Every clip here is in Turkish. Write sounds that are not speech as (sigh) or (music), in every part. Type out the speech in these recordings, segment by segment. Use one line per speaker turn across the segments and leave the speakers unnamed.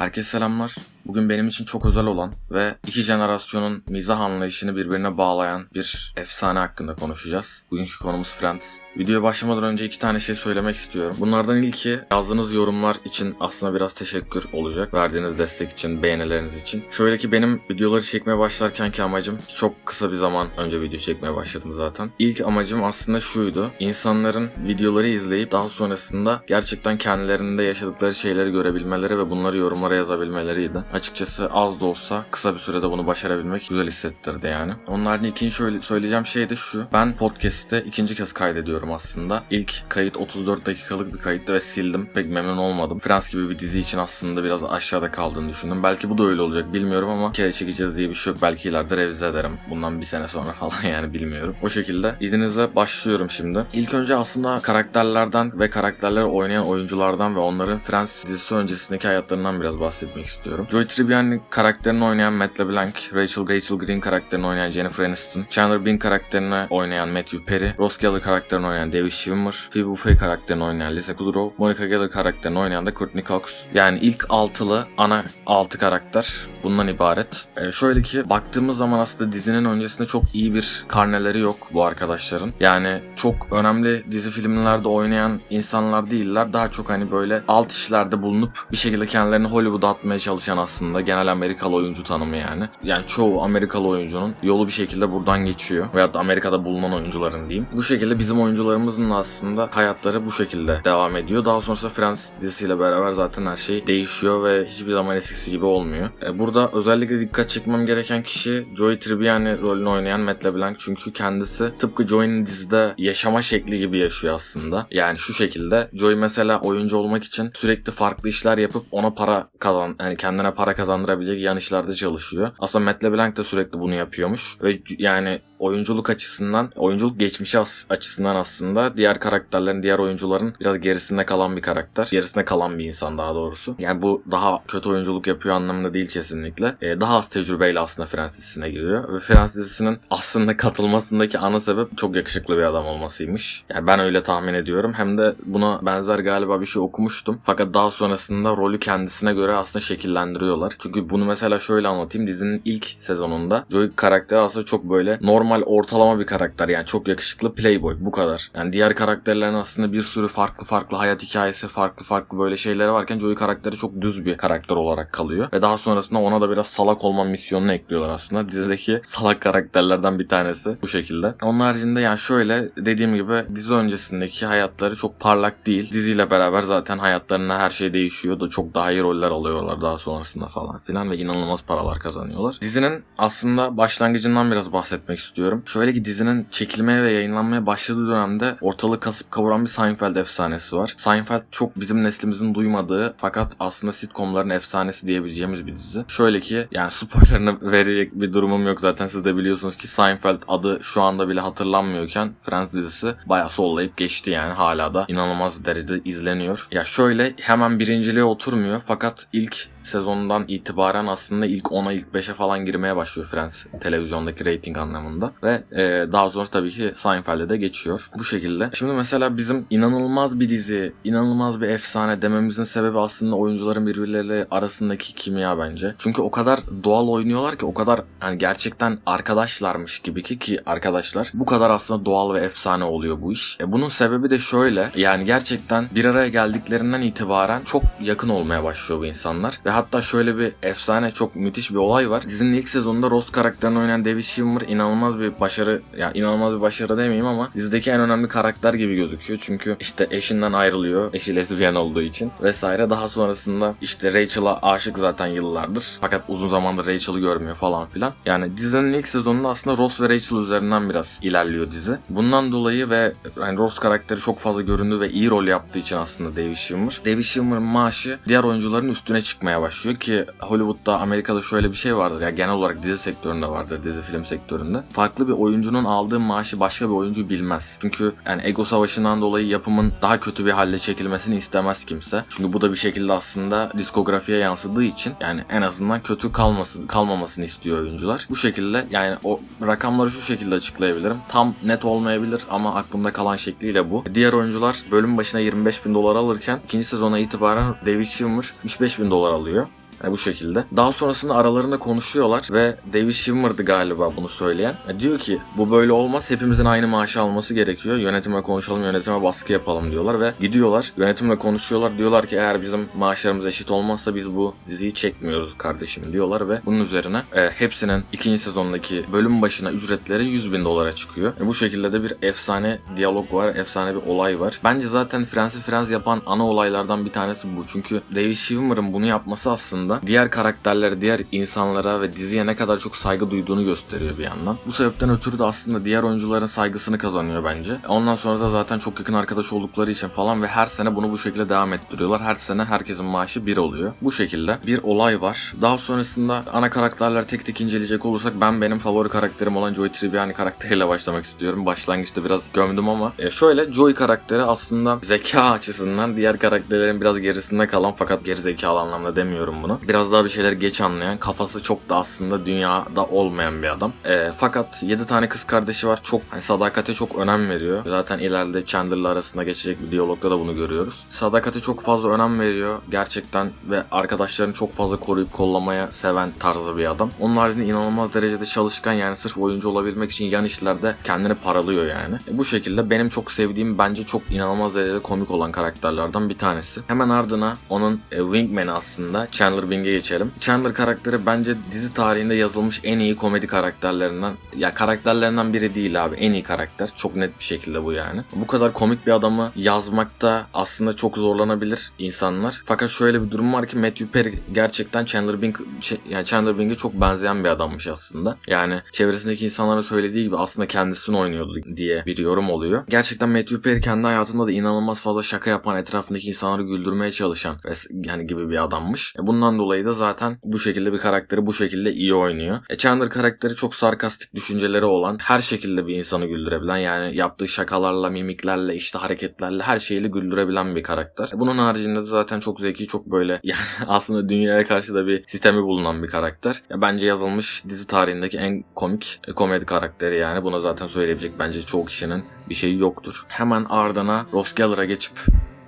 Herkese selamlar. Bugün benim için çok özel olan ve iki jenerasyonun mizah anlayışını birbirine bağlayan bir efsane hakkında konuşacağız. Bugünkü konumuz Friends. Videoya başlamadan önce iki tane şey söylemek istiyorum. Bunlardan ilki yazdığınız yorumlar için aslında biraz teşekkür olacak. Verdiğiniz destek için, beğenileriniz için. Şöyle ki benim videoları çekmeye başlarkenki amacım çok kısa bir zaman önce video çekmeye başladım zaten. İlk amacım aslında şuydu. İnsanların videoları izleyip daha sonrasında gerçekten kendilerinde yaşadıkları şeyleri görebilmeleri ve bunları yorumlara yazabilmeleriydi. Açıkçası az da olsa kısa bir sürede bunu başarabilmek güzel hissettirdi yani. Onun haricinde ikinci şöyle söyleyeceğim şey de şu. Ben podcast'te ikinci kez kaydediyorum aslında. İlk kayıt 34 dakikalık bir kayıttı ve sildim. Pek memnun olmadım. Frans gibi bir dizi için aslında biraz aşağıda kaldığını düşündüm. Belki bu da öyle olacak bilmiyorum ama kere çekeceğiz diye bir şey yok. Belki ileride revize ederim. Bundan bir sene sonra (laughs) falan yani bilmiyorum. O şekilde izninizle başlıyorum şimdi. İlk önce aslında karakterlerden ve karakterleri oynayan oyunculardan ve onların Friends dizisi öncesindeki hayatlarından biraz bahsetmek istiyorum. Joy Tribbiani karakterini oynayan Matt LeBlanc, Rachel Rachel Green karakterini oynayan Jennifer Aniston, Chandler Bing karakterini oynayan Matthew Perry, Ross Geller karakterini oynayan David Schwimmer, Phoebe Buffay karakterini oynayan Lisa Kudrow, Monica Geller karakterini oynayan da Courtney Cox. Yani ilk altılı ana altı karakter bundan ibaret. Ee, şöyle ki baktığımız zaman aslında dizinin öncesinde çok iyi bir karneleri yok bu arkadaşların. Yani çok önemli dizi filmlerde oynayan insanlar değiller. Daha çok hani böyle alt işlerde bulunup bir şekilde kendilerini Hollywood'a atmaya çalışan aslında genel Amerikalı oyuncu tanımı yani. Yani çoğu Amerikalı oyuncunun yolu bir şekilde buradan geçiyor. Veyahut da Amerika'da bulunan oyuncuların diyeyim. Bu şekilde bizim oyuncularımızın da aslında hayatları bu şekilde devam ediyor. Daha sonrasında Friends dizisiyle beraber zaten her şey değişiyor ve hiçbir zaman eskisi gibi olmuyor. E, burada özellikle dikkat çekmem gereken kişi Joey Tribbiani rolünü oynayan Matt LeBlanc. Çünkü kendisi tıpkı Joey'nin dizide yaşama şekli gibi yaşıyor aslında. Yani şu şekilde Joey mesela oyuncu olmak için sürekli farklı işler yapıp ona para kazan yani kendine para kazandırabilecek yan işlerde çalışıyor. Aslında Matt LeBlanc da sürekli bunu yapıyormuş ve yani oyunculuk açısından, oyunculuk geçmişi açısından aslında diğer karakterlerin, diğer oyuncuların biraz gerisinde kalan bir karakter. Gerisinde kalan bir insan daha doğrusu. Yani bu daha kötü oyunculuk yapıyor anlamında değil kesinlikle. Ee, daha az tecrübeyle aslında dizisine giriyor. Ve dizisinin aslında katılmasındaki ana sebep çok yakışıklı bir adam olmasıymış. Yani ben öyle tahmin ediyorum. Hem de buna benzer galiba bir şey okumuştum. Fakat daha sonrasında rolü kendisine göre aslında şekillendiriyorlar. Çünkü bunu mesela şöyle anlatayım. Dizinin ilk sezonunda Joey karakteri aslında çok böyle normal ortalama bir karakter. Yani çok yakışıklı playboy bu kadar. Yani diğer karakterlerin aslında bir sürü farklı farklı hayat hikayesi, farklı farklı böyle şeyleri varken Joey karakteri çok düz bir karakter olarak kalıyor. Ve daha sonrasında ona da biraz salak olma misyonunu ekliyorlar aslında. Dizideki (laughs) salak karakterlerden bir tanesi bu şekilde. Onun haricinde yani şöyle dediğim gibi dizi öncesindeki hayatları çok parlak değil. Diziyle beraber zaten hayatlarında her şey değişiyor da çok daha iyi roller alıyorlar daha sonrasında falan filan ve inanılmaz paralar kazanıyorlar. Dizinin aslında başlangıcından biraz bahsetmek istiyorum. Şöyle ki dizinin çekilmeye ve yayınlanmaya başladığı dönemde ortalığı kasıp kavuran bir Seinfeld efsanesi var. Seinfeld çok bizim neslimizin duymadığı fakat aslında sitcomların efsanesi diyebileceğimiz bir dizi. Şöyle ki yani spoilerını (laughs) verecek bir durumum yok zaten siz de biliyorsunuz ki Seinfeld adı şu anda bile hatırlanmıyorken Friends dizisi bayağı sollayıp geçti yani hala da inanılmaz derecede izleniyor. Ya şöyle hemen birinciliğe oturmuyor fakat ilk sezondan itibaren aslında ilk 10'a ilk 5'e falan girmeye başlıyor Friends televizyondaki rating anlamında ve e, daha sonra tabii ki Seinfeld'e de geçiyor bu şekilde. Şimdi mesela bizim inanılmaz bir dizi, inanılmaz bir efsane dememizin sebebi aslında oyuncuların birbirleriyle arasındaki kimya bence. Çünkü o kadar doğal oynuyorlar ki o kadar hani gerçekten arkadaşlarmış gibi ki ki arkadaşlar bu kadar aslında doğal ve efsane oluyor bu iş. E, bunun sebebi de şöyle yani gerçekten bir araya geldiklerinden itibaren çok yakın olmaya başlıyor bu insanlar ve hatta şöyle bir efsane çok müthiş bir olay var. Dizinin ilk sezonunda Ross karakterini oynayan David Schwimmer inanılmaz bir başarı ya inanılmaz bir başarı demeyeyim ama dizideki en önemli karakter gibi gözüküyor. Çünkü işte eşinden ayrılıyor. Eşi lezbiyen olduğu için vesaire. Daha sonrasında işte Rachel'a aşık zaten yıllardır. Fakat uzun zamandır Rachel'ı görmüyor falan filan. Yani dizinin ilk sezonunda aslında Ross ve Rachel üzerinden biraz ilerliyor dizi. Bundan dolayı ve yani Ross karakteri çok fazla göründü ve iyi rol yaptığı için aslında David Schwimmer. David Schwimmer'ın maaşı diğer oyuncuların üstüne çıkmaya başlıyor ki Hollywood'da Amerika'da şöyle bir şey vardır ya genel olarak dizi sektöründe vardır dizi film sektöründe. Farklı bir oyuncunun aldığı maaşı başka bir oyuncu bilmez. Çünkü yani ego savaşından dolayı yapımın daha kötü bir halde çekilmesini istemez kimse. Çünkü bu da bir şekilde aslında diskografiye yansıdığı için yani en azından kötü kalmasın kalmamasını istiyor oyuncular. Bu şekilde yani o rakamları şu şekilde açıklayabilirim. Tam net olmayabilir ama aklımda kalan şekliyle bu. Diğer oyuncular bölüm başına 25 bin dolar alırken ikinci sezona itibaren David Schwimmer 75 bin dolar alıyor. oluyor. Yani bu şekilde. Daha sonrasında aralarında konuşuyorlar ve David Schwimmer'dı galiba bunu söyleyen. Ya diyor ki bu böyle olmaz. Hepimizin aynı maaşı alması gerekiyor. Yönetime konuşalım, yönetime baskı yapalım diyorlar ve gidiyorlar. Yönetimle konuşuyorlar. Diyorlar ki eğer bizim maaşlarımız eşit olmazsa biz bu diziyi çekmiyoruz kardeşim diyorlar ve bunun üzerine e, hepsinin ikinci sezondaki bölüm başına ücretleri 100 bin dolara çıkıyor. E, bu şekilde de bir efsane diyalog var, efsane bir olay var. Bence zaten Friends'i Friends yapan ana olaylardan bir tanesi bu. Çünkü David Schwimmer'ın bunu yapması aslında diğer karakterlere, diğer insanlara ve diziye ne kadar çok saygı duyduğunu gösteriyor bir yandan. Bu sebepten ötürü de aslında diğer oyuncuların saygısını kazanıyor bence. Ondan sonra da zaten çok yakın arkadaş oldukları için falan ve her sene bunu bu şekilde devam ettiriyorlar. Her sene herkesin maaşı bir oluyor. Bu şekilde bir olay var. Daha sonrasında ana karakterler tek tek inceleyecek olursak ben benim favori karakterim olan Joy Tribbiani karakteriyle başlamak istiyorum. Başlangıçta biraz gömdüm ama e, şöyle Joy karakteri aslında zeka açısından diğer karakterlerin biraz gerisinde kalan fakat geri zekalı anlamda demiyorum bunu. Biraz daha bir şeyler geç anlayan, kafası çok da aslında dünyada olmayan bir adam. E, fakat 7 tane kız kardeşi var. Çok hani sadakate çok önem veriyor. Zaten ileride Chandler'la arasında geçecek bir diyalogda da bunu görüyoruz. Sadakate çok fazla önem veriyor gerçekten ve arkadaşlarını çok fazla koruyup kollamaya seven tarzı bir adam. Onun haricinde inanılmaz derecede çalışkan yani sırf oyuncu olabilmek için yan işlerde kendini paralıyor yani. E, bu şekilde benim çok sevdiğim bence çok inanılmaz derecede komik olan karakterlerden bir tanesi. Hemen ardına onun e, Wingman'i aslında Chandler Bing'e geçelim. Chandler karakteri bence dizi tarihinde yazılmış en iyi komedi karakterlerinden ya karakterlerinden biri değil abi en iyi karakter. Çok net bir şekilde bu yani. Bu kadar komik bir adamı yazmakta aslında çok zorlanabilir insanlar. Fakat şöyle bir durum var ki Matthew Perry gerçekten Chandler Bing şey- yani Chandler Bing'e çok benzeyen bir adammış aslında. Yani çevresindeki insanların söylediği gibi aslında kendisini oynuyordu diye bir yorum oluyor. Gerçekten Matthew Perry kendi hayatında da inanılmaz fazla şaka yapan, etrafındaki insanları güldürmeye çalışan yani gibi bir adammış. E bundan dolayı da zaten bu şekilde bir karakteri bu şekilde iyi oynuyor. E Chandler karakteri çok sarkastik düşünceleri olan, her şekilde bir insanı güldürebilen yani yaptığı şakalarla, mimiklerle, işte hareketlerle her şeyle güldürebilen bir karakter. E bunun haricinde de zaten çok zeki, çok böyle (laughs) yani aslında dünyaya karşı da bir sistemi bulunan bir karakter. Ya bence yazılmış dizi tarihindeki en komik e, komedi karakteri yani. Buna zaten söyleyebilecek bence çoğu kişinin bir şeyi yoktur. Hemen ardına Ross Geller'a geçip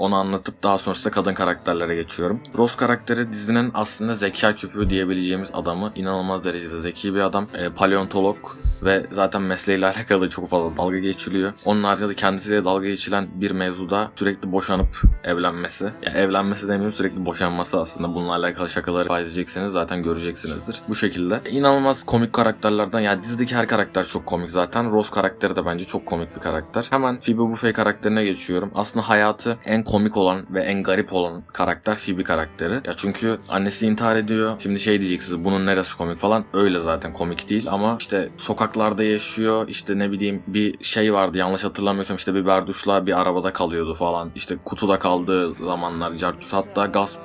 onu anlatıp daha sonrasında kadın karakterlere geçiyorum. Ross karakteri dizinin aslında zeka küpü diyebileceğimiz adamı. inanılmaz derecede zeki bir adam. E, paleontolog ve zaten mesleğiyle (laughs) alakalı çok fazla dalga geçiliyor. Onun haricinde de kendisiyle dalga geçilen bir mevzuda sürekli boşanıp evlenmesi. Ya evlenmesi demeyeyim sürekli boşanması aslında. Bununla alakalı şakaları izleyeceksiniz zaten göreceksinizdir. Bu şekilde. İnanılmaz komik karakterlerden yani dizideki her karakter çok komik zaten. Ross karakteri de bence çok komik bir karakter. Hemen Phoebe Buffay karakterine geçiyorum. Aslında hayatı en komik olan ve en garip olan karakter Phoebe karakteri. Ya çünkü annesi intihar ediyor. Şimdi şey diyeceksiniz bunun neresi komik falan. Öyle zaten komik değil ama işte sokaklarda yaşıyor. İşte ne bileyim bir şey vardı yanlış hatırlamıyorsam işte bir berduşla bir arabada kalıyordu falan. İşte kutuda kaldığı zamanlar. cartçut. Hatta gasp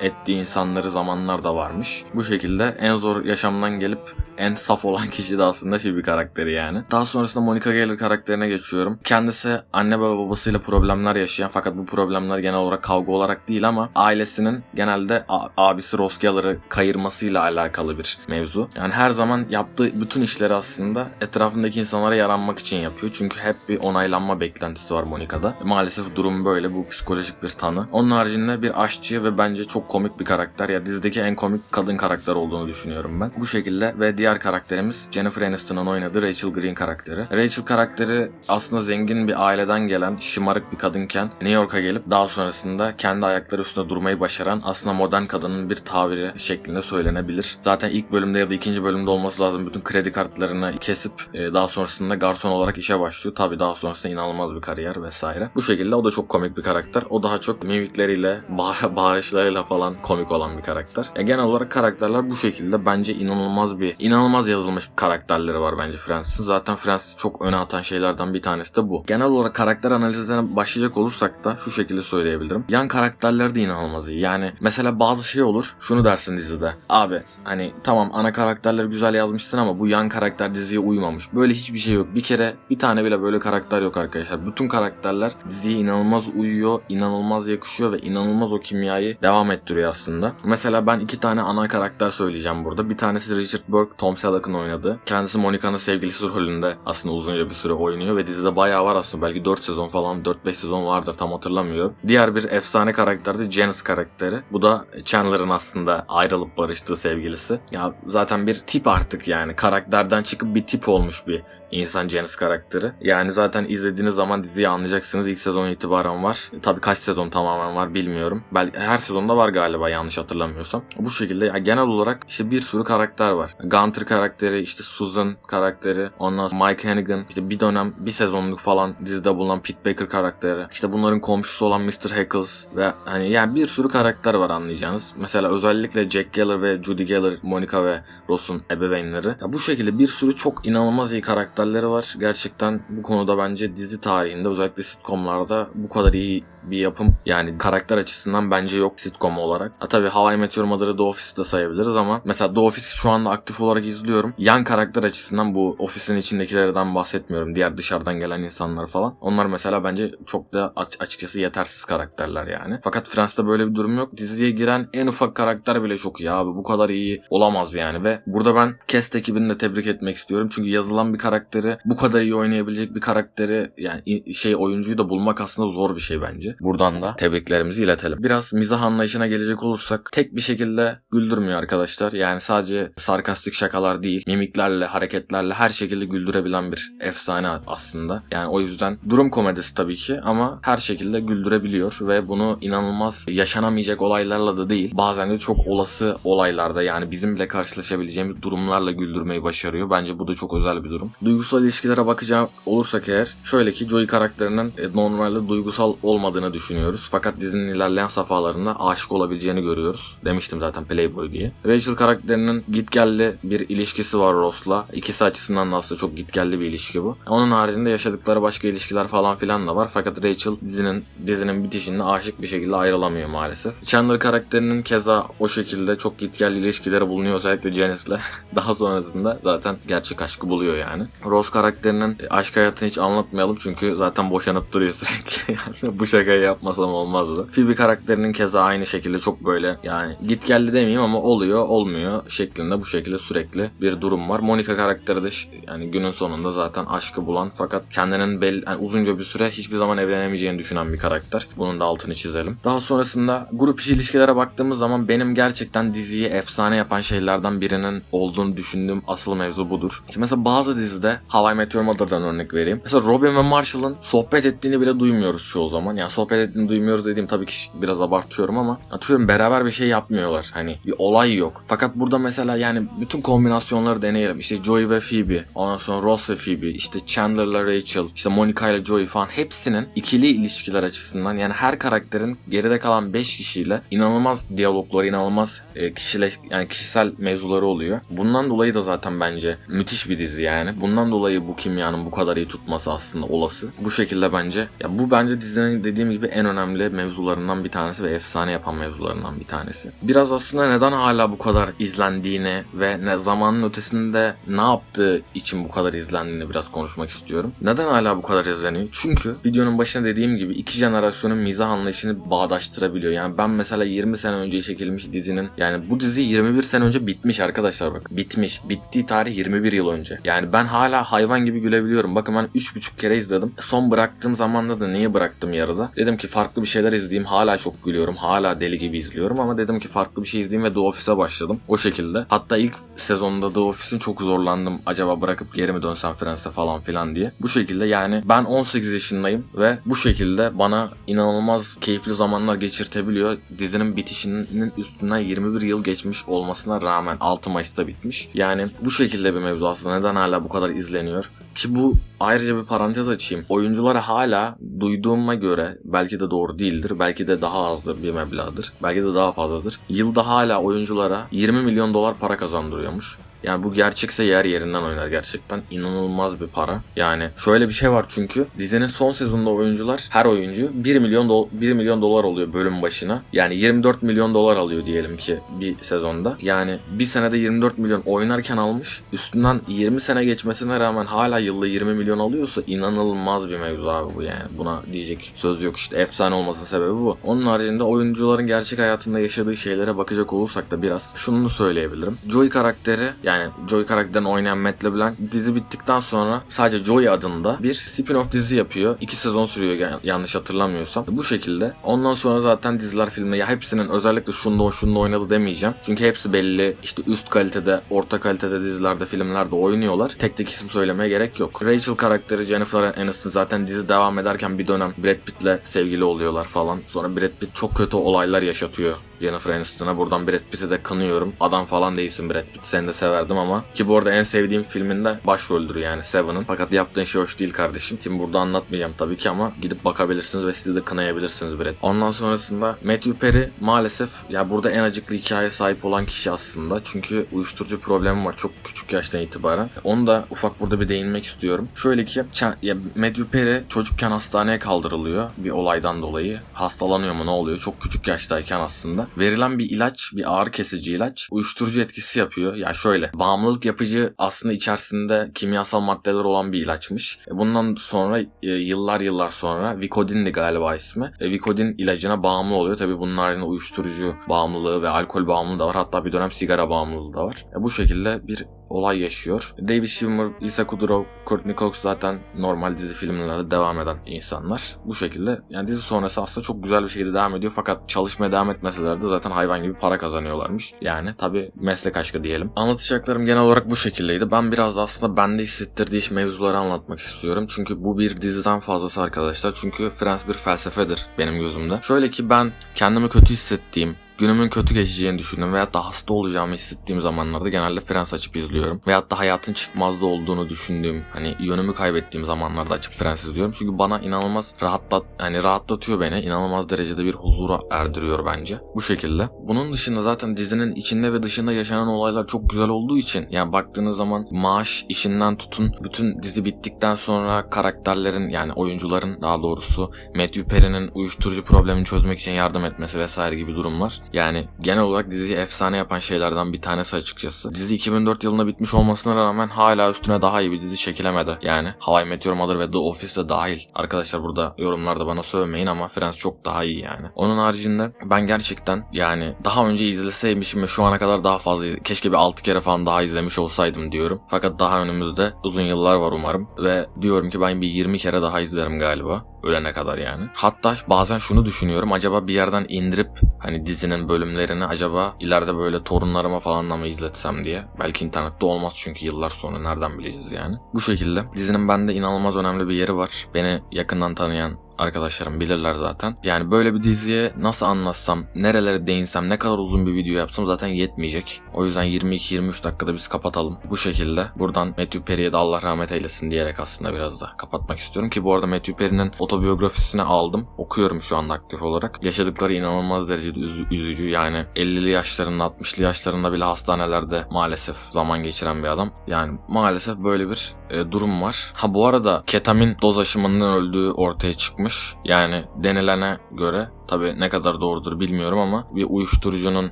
ettiği insanları zamanlar da varmış. Bu şekilde en zor yaşamdan gelip en saf olan (laughs) kişi de aslında Phoebe karakteri yani. Daha sonrasında Monica Geller karakterine geçiyorum. Kendisi anne ve babasıyla problemler yaşayan fakat bu problemler genel olarak kavga olarak değil ama ailesinin genelde abisi Ross Geller'ı kayırmasıyla alakalı bir mevzu. Yani her zaman yaptığı bütün işleri aslında etrafındaki insanlara yaranmak için yapıyor. Çünkü hep bir onaylanma beklentisi var Monica'da. Maalesef durum böyle. Bu psikolojik bir tanı. Onun haricinde bir aşçı ve bence çok komik bir karakter. Ya dizideki en komik kadın karakter olduğunu düşünüyorum ben. Bu şekilde ve diğer karakterimiz Jennifer Aniston'un oynadığı Rachel Green karakteri. Rachel karakteri aslında zengin bir aileden gelen şımarık bir kadınken New York'a gelip daha sonrasında kendi ayakları üstünde durmayı başaran aslında modern kadının bir tabiri şeklinde söylenebilir. Zaten ilk bölümde ya da ikinci bölümde olması lazım bütün kredi kartlarını kesip e, daha sonrasında garson olarak işe başlıyor. Tabi daha sonrasında inanılmaz bir kariyer vesaire. Bu şekilde o da çok komik bir karakter. O daha çok mimikleriyle, (laughs) bağır, bağırışlarıyla falan komik olan bir karakter. Ya genel olarak karakterler bu şekilde bence inanılmaz bir inanılmaz yazılmış karakterleri var bence Friends'in. Zaten Friends çok öne atan şeylerden bir tanesi de bu. Genel olarak karakter analizlerine başlayacak olursak da şu şekilde söyleyebilirim. Yan karakterler de inanılmaz iyi. Yani mesela bazı şey olur. Şunu dersin dizide. Abi hani tamam ana karakterleri güzel yazmışsın ama bu yan karakter diziye uymamış. Böyle hiçbir şey yok. Bir kere bir tane bile böyle karakter yok arkadaşlar. Bütün karakterler diziye inanılmaz uyuyor, inanılmaz yakışıyor ve inanılmaz o kimyayı devam ettiriyor aslında. Mesela ben iki tane ana karakter söyleyeceğim burada. Bir tanesi Richard Burke, Tom Selleck'ın oynadığı. Kendisi Monica'nın sevgilisi rolünde aslında uzunca bir süre oynuyor ve dizide bayağı var aslında. Belki 4 sezon falan 4-5 sezon vardır tam hatırlamıyorum. Diğer bir efsane karakter de Janice karakteri. Bu da Chandler'ın aslında ayrılıp barıştığı sevgilisi. Ya zaten bir tip artık yani. Karakterden çıkıp bir tip olmuş bir insan Janice karakteri. Yani zaten izlediğiniz zaman diziyi anlayacaksınız. İlk sezon itibaren var. Tabii kaç sezon tamamen var bilmiyorum. Belki her sezonda var galiba yanlış hatırlamıyorsam. Bu şekilde ya genel olarak işte bir sürü karakter var. Gunter karakteri, işte Susan karakteri, ondan sonra Mike Hannigan, işte bir dönem bir sezonluk falan dizide bulunan Pete Baker karakteri. İşte bunların komşusu olan Mr. Heckles ve hani yani bir sürü karakter var anlayacağınız. Mesela özellikle Jack Geller ve Judy Geller, Monica ve Ross'un ebeveynleri. Ya bu şekilde bir sürü çok inanılmaz iyi karakterleri var. Gerçekten bu konuda bence dizi tarihinde özellikle sitcomlarda bu kadar iyi bir yapım yani karakter açısından bence yok sitcom olarak. Ha tabii How I Met Mother'ı The Office'ı da sayabiliriz ama mesela The Office şu anda aktif olarak izliyorum. Yan karakter açısından bu ofisin içindekilerden bahsetmiyorum. Diğer dışarıdan gelen insanlar falan. Onlar mesela bence çok da açıkçası yetersiz karakterler yani. Fakat Friends'te böyle bir durum yok. Diziye giren en ufak karakter bile çok iyi abi. Bu kadar iyi olamaz yani ve burada ben Cast ekibini de tebrik etmek istiyorum. Çünkü yazılan bir karakteri bu kadar iyi oynayabilecek bir karakteri yani şey oyuncuyu da bulmak aslında zor bir şey bence. Buradan da tebriklerimizi iletelim. Biraz mizah anlayışına gelecek olursak tek bir şekilde güldürmüyor arkadaşlar. Yani sadece sarkastik şakalar değil, mimiklerle, hareketlerle her şekilde güldürebilen bir efsane aslında. Yani o yüzden durum komedisi tabii ki ama her şekilde güldürebiliyor ve bunu inanılmaz yaşanamayacak olaylarla da değil, bazen de çok olası olaylarda yani bizim bile karşılaşabileceğimiz durumlarla güldürmeyi başarıyor. Bence bu da çok özel bir durum. Duygusal ilişkilere bakacak olursak eğer şöyle ki Joey karakterinin e, normalde duygusal olmadığını düşünüyoruz. Fakat dizinin ilerleyen safhalarında aşık olabileceğini görüyoruz. Demiştim zaten Playboy diye. Rachel karakterinin gitgelli bir ilişkisi var Ross'la. İkisi açısından da aslında çok gitgelli bir ilişki bu. Onun haricinde yaşadıkları başka ilişkiler falan filan da var. Fakat Rachel dizinin dizinin bitişinde aşık bir şekilde ayrılamıyor maalesef. Chandler karakterinin keza o şekilde çok gitgelli ilişkileri bulunuyor özellikle Janice'le. (laughs) Daha sonrasında zaten gerçek aşkı buluyor yani. Ross karakterinin aşk hayatını hiç anlatmayalım çünkü zaten boşanıp duruyor (laughs) sürekli. yani bu şakayı yapmasam olmazdı. Phoebe karakterinin keza aynı şekilde çok böyle yani git geldi demeyeyim ama oluyor olmuyor şeklinde bu şekilde sürekli bir durum var. Monica karakteri de yani günün sonunda zaten aşkı bulan fakat kendinin belli, yani uzunca bir süre hiçbir zaman evlenemeyeceğini düşünen bir karakter. Bunun da altını çizelim. Daha sonrasında grup içi ilişkilere baktığımız zaman benim gerçekten diziyi efsane yapan şeylerden birinin olduğunu düşündüğüm asıl mevzu budur. Şimdi mesela bazı dizide How I Met Your Mother'dan örnek vereyim. Mesela Robin ve Marshall'ın sohbet ettiğini bile duymuyoruz çoğu zaman. Yani sohbet ettiğini duymuyoruz dediğim tabii ki biraz abartıyorum ama atıyorum beraber bir şey yapmıyorlar. Hani bir olay yok. Fakat burada mesela yani bütün kombinasyonları deneyelim. İşte Joey ve Phoebe, ondan sonra Ross ve Phoebe, işte Chandler'la Rachel, işte Monica ile Joey falan hepsinin ikili ilişkiler açısından yani her karakterin geride kalan 5 kişiyle inanılmaz diyalogları, inanılmaz e, kişile, yani kişisel mevzuları oluyor. Bundan dolayı da zaten bence müthiş bir dizi yani. Bundan dolayı bu kimyanın bu kadar iyi tutması aslında olası. Bu şekilde bence ya bu bence dizinin dediğim gibi en önemli mevzularından bir tanesi ve efsane yapan mevzularından bir tanesi. Biraz aslında neden hala bu kadar izlendiğini ve ne zamanın ötesinde ne yaptığı için bu kadar izlendiğini biraz konuşmak istiyorum. Neden hala bu kadar izleniyor? Çünkü videonun başında dediğim gibi iki jenerasyonun mizah anlayışını bağdaştırabiliyor. Yani ben mesela 20 sene önce çekilmiş dizinin yani bu dizi 21 sene önce bitmiş arkadaşlar bak. Bitmiş. Bittiği tarih 21 yıl önce. Yani ben hala hayvan gibi gülebiliyorum. Bakın ben 3,5 kere izledim. Son bıraktığım zamanda da niye bıraktım yarıda? Dedim ki farklı bir şeyler izleyeyim. Hala çok gülüyorum. Hala deli gibi izliyorum ama dedim ki farklı bir şey izleyeyim ve The Office'e başladım. O şekilde. Hatta ilk sezonda The Office'in çok zorlandım. Acaba bırakıp geri mi dönsem Friends'e falan filan diye. Bu şekilde yani ben 18 yaşındayım ve bu şekilde bana inanılmaz keyifli zamanlar geçirtebiliyor. Dizinin bitişinin üstünden 21 yıl geçmiş olmasına rağmen 6 Mayıs'ta bitmiş. Yani bu şekilde bir mevzu aslında. Neden hala bu kadar izleniyor? Ki bu ayrıca bir parantez açayım. Oyunculara hala duyduğuma göre belki de doğru değildir. Belki de daha azdır bir meblağdır. Belki de daha fazladır. Yılda hala oyunculara 20 milyon dolar para kazandırıyormuş. Yani bu gerçekse yer yerinden oynar gerçekten. İnanılmaz bir para. Yani şöyle bir şey var çünkü dizinin son sezonunda oyuncular her oyuncu 1 milyon do- 1 milyon dolar oluyor bölüm başına. Yani 24 milyon dolar alıyor diyelim ki bir sezonda. Yani bir senede 24 milyon oynarken almış. Üstünden 20 sene geçmesine rağmen hala yılda 20 milyon alıyorsa inanılmaz bir mevzu abi bu yani. Buna diyecek söz yok işte efsane olmasının sebebi bu. Onun haricinde oyuncuların gerçek hayatında yaşadığı şeylere bakacak olursak da biraz şunu söyleyebilirim. Joey karakteri yani Joey karakterini oynayan Matt LeBlanc dizi bittikten sonra sadece Joey adında bir spin-off dizi yapıyor. İki sezon sürüyor yan- yanlış hatırlamıyorsam. Bu şekilde. Ondan sonra zaten diziler filmde ya hepsinin özellikle şunda o şunda oynadı demeyeceğim. Çünkü hepsi belli işte üst kalitede, orta kalitede dizilerde, filmlerde oynuyorlar. Tek tek isim söylemeye gerek yok. Rachel karakteri Jennifer Aniston zaten dizi devam ederken bir dönem Brad Pitt'le sevgili oluyorlar falan. Sonra Brad Pitt çok kötü olaylar yaşatıyor Jennifer Aniston'a. Buradan Brad Pitt'i de kınıyorum. Adam falan değilsin Brad Pitt. Seni de severdim ama. Ki bu arada en sevdiğim filminde başroldür yani Seven'ın. Fakat yaptığın şey hoş değil kardeşim. Şimdi burada anlatmayacağım tabii ki ama gidip bakabilirsiniz ve sizi de kınayabilirsiniz Brad. Ondan sonrasında Matthew Perry maalesef ya burada en acıklı hikaye sahip olan kişi aslında. Çünkü uyuşturucu problemi var çok küçük yaştan itibaren. Onu da ufak burada bir değinmek istiyorum. Şöyle ki ya Matthew Perry çocukken hastaneye kaldırılıyor bir olaydan dolayı. Hastalanıyor mu ne oluyor? Çok küçük yaştayken aslında. Verilen bir ilaç, bir ağrı kesici ilaç uyuşturucu etkisi yapıyor. Ya şöyle bağımlılık yapıcı aslında içerisinde kimyasal maddeler olan bir ilaçmış. E, Bundan sonra e, yıllar yıllar sonra Vicodin'di galiba ismi. E, Vicodin ilacına bağımlı oluyor. Tabi haricinde uyuşturucu bağımlılığı ve alkol bağımlılığı da var. Hatta bir dönem sigara bağımlılığı da var. Bu şekilde bir olay yaşıyor. David Schwimmer, Lisa Kudrow, Courtney Cox zaten normal dizi filmlerde devam eden insanlar. Bu şekilde yani dizi sonrası aslında çok güzel bir şekilde devam ediyor fakat çalışmaya devam etmeseler de zaten hayvan gibi para kazanıyorlarmış. Yani tabi meslek aşkı diyelim. Anlatacaklarım genel olarak bu şekildeydi. Ben biraz da aslında bende hissettirdiği mevzuları anlatmak istiyorum. Çünkü bu bir diziden fazlası arkadaşlar. Çünkü Friends bir felsefedir benim gözümde. Şöyle ki ben kendimi kötü hissettiğim, günümün kötü geçeceğini düşündüğüm veyahut da hasta olacağımı hissettiğim zamanlarda genelde Friends açıp izliyorum. Veyahut da hayatın çıkmazda olduğunu düşündüğüm, hani yönümü kaybettiğim zamanlarda açıp Friends izliyorum. Çünkü bana inanılmaz rahatlat, hani rahatlatıyor beni. inanılmaz derecede bir huzura erdiriyor bence. Bu şekilde. Bunun dışında zaten dizinin içinde ve dışında yaşanan olaylar çok güzel olduğu için yani baktığınız zaman maaş işinden tutun bütün dizi bittikten sonra karakterlerin yani oyuncuların daha doğrusu Matthew Perry'nin uyuşturucu problemini çözmek için yardım etmesi vesaire gibi durumlar. Yani genel olarak diziyi efsane yapan şeylerden bir tanesi açıkçası. Dizi 2004 yılında bitmiş olmasına rağmen hala üstüne daha iyi bir dizi çekilemedi. Yani How I Met Your Mother ve The Office de dahil. Arkadaşlar burada yorumlarda bana sövmeyin ama Friends çok daha iyi yani. Onun haricinde ben gerçekten yani daha önce izleseymişim ve şu ana kadar daha fazla keşke bir 6 kere falan daha izlemiş olsaydım diyorum. Fakat daha önümüzde uzun yıllar var umarım ve diyorum ki ben bir 20 kere daha izlerim galiba ölene kadar yani. Hatta bazen şunu düşünüyorum acaba bir yerden indirip hani dizinin bölümlerini acaba ileride böyle torunlarıma falan da mı izletsem diye. Belki internette olmaz çünkü yıllar sonra nereden bileceğiz yani. Bu şekilde dizinin bende inanılmaz önemli bir yeri var. Beni yakından tanıyan arkadaşlarım bilirler zaten. Yani böyle bir diziye nasıl anlatsam, nerelere değinsem, ne kadar uzun bir video yapsam zaten yetmeyecek. O yüzden 22-23 dakikada biz kapatalım. Bu şekilde buradan Matthew Perry'e de Allah rahmet eylesin diyerek aslında biraz da kapatmak istiyorum ki bu arada Matthew Perry'nin otobiyografisini aldım. Okuyorum şu anda aktif olarak. Yaşadıkları inanılmaz derecede üz- üzücü. Yani 50'li yaşlarında 60'lı yaşlarında bile hastanelerde maalesef zaman geçiren bir adam. Yani maalesef böyle bir e, durum var. Ha bu arada ketamin doz aşımından öldüğü ortaya çıkmış. Yani denilene göre Tabi ne kadar doğrudur bilmiyorum ama bir uyuşturucunun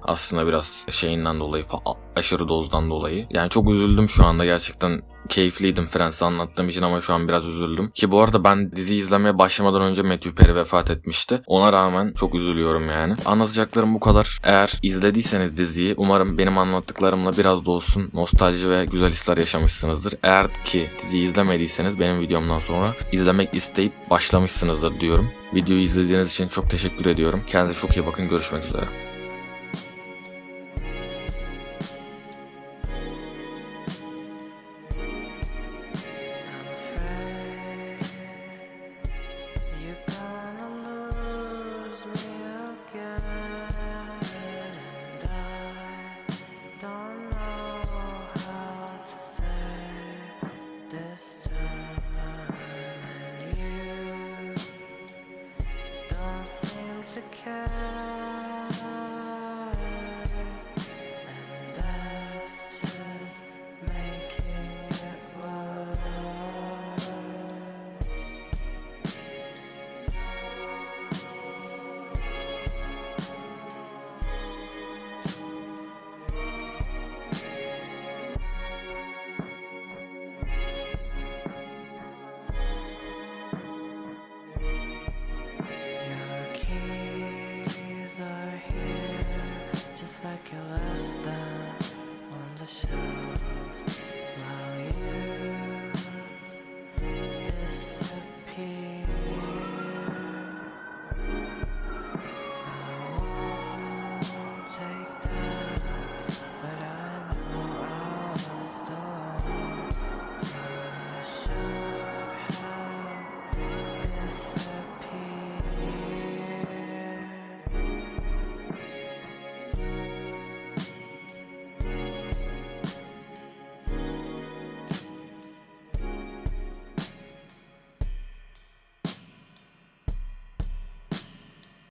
aslında biraz şeyinden dolayı aşırı dozdan dolayı. Yani çok üzüldüm şu anda gerçekten keyifliydim Friends'i anlattığım için ama şu an biraz üzüldüm. Ki bu arada ben dizi izlemeye başlamadan önce Matthew Perry vefat etmişti. Ona rağmen çok üzülüyorum yani. Anlatacaklarım bu kadar. Eğer izlediyseniz diziyi umarım benim anlattıklarımla biraz da olsun nostalji ve güzel hisler yaşamışsınızdır. Eğer ki diziyi izlemediyseniz benim videomdan sonra izlemek isteyip başlamışsınızdır diyorum. Videoyu izlediğiniz için çok teşekkür ediyorum. Kendinize çok iyi bakın. Görüşmek üzere. don't seem to care.